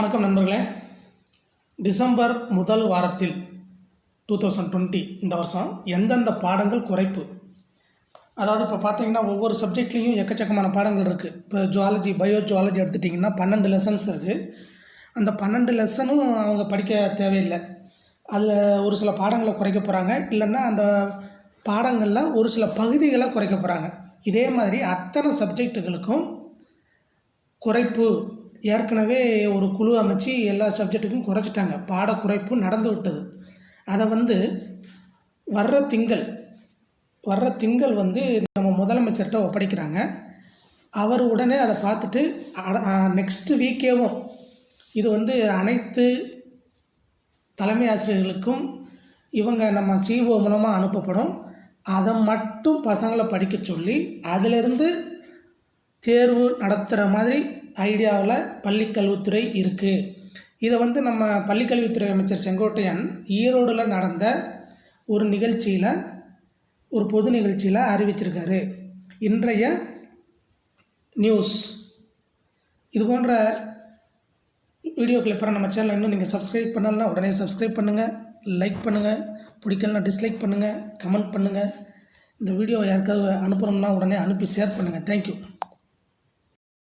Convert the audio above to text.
வணக்கம் நண்பர்களே. டிசம்பர் முதல் வாரத்தில் டூ தௌசண்ட் டுவெண்ட்டி இந்த வருஷம் எந்தெந்த பாடங்கள் குறைப்பு? அதாவது இப்போ பார்த்தீங்கன்னா ஒவ்வொரு சப்ஜெக்ட்லேயும் எக்கச்சக்கமான பாடங்கள் இருக்குது இப்போ ஜுவாலஜி பயோ ஜுவாலஜி எடுத்துட்டிங்கன்னா பன்னெண்டு லெசன்ஸ் இருக்குது அந்த பன்னெண்டு லெசனும் அவங்க படிக்க தேவையில்லை. அதில் ஒரு சில பாடங்களை குறைக்க போகிறாங்க இல்லைன்னா அந்த பாடங்களில் ஒரு சில பகுதிகளை குறைக்க போகிறாங்க இதே மாதிரி அத்தனை சப்ஜெக்ட்டுகளுக்கும் குறைப்பு ஏற்கனவே ஒரு குழு அமைச்சு எல்லா சப்ஜெக்ட்டுக்கும் குறைச்சிட்டாங்க. பாட குறைப்பு நடந்து விட்டது. அதை வந்து வர்ற திங்கள் வர்ற திங்கள் வந்து நம்ம முதலமைச்சர்கிட்ட ஒப்படைக்கிறாங்க. அவர் உடனே அதை பார்த்துட்டு நெக்ஸ்ட் வீக்கேவும் இது வந்து அனைத்து தலைமை ஆசிரியர்களுக்கும் இவங்க நம்ம சிஓ மூலமாக அனுப்பப்படும். அதை மட்டும் பசங்களை படிக்க சொல்லி அதிலிருந்து தேர்வு நடத்துகிற மாதிரி ஐடியாவில் பள்ளிக்கல்வித்துறை இருக்குது இதை வந்து நம்ம பள்ளிக்கல்வித்துறை அமைச்சர் செங்கோட்டையன் ஈரோடில் நடந்த ஒரு நிகழ்ச்சியில் ஒரு பொது நிகழ்ச்சியில் அறிவிச்சிருக்காரு. இன்றைய நியூஸ். இது போன்ற வீடியோ கிளிப்பரை நம்ம சேனல் இன்னும் நீங்கள் சப்ஸ்கிரைப் பண்ணலன்னா உடனே சப்ஸ்கிரைப் பண்ணுங்கள் லைக் பண்ணுங்கள் பிடிக்கலனா டிஸ்லைக் பண்ணுங்கள் கமெண்ட் பண்ணுங்கள் இந்த வீடியோ யாருக்காவது அனுப்புகிறோம்னா உடனே அனுப்பி ஷேர் பண்ணுங்கள் தேங்க்யூ.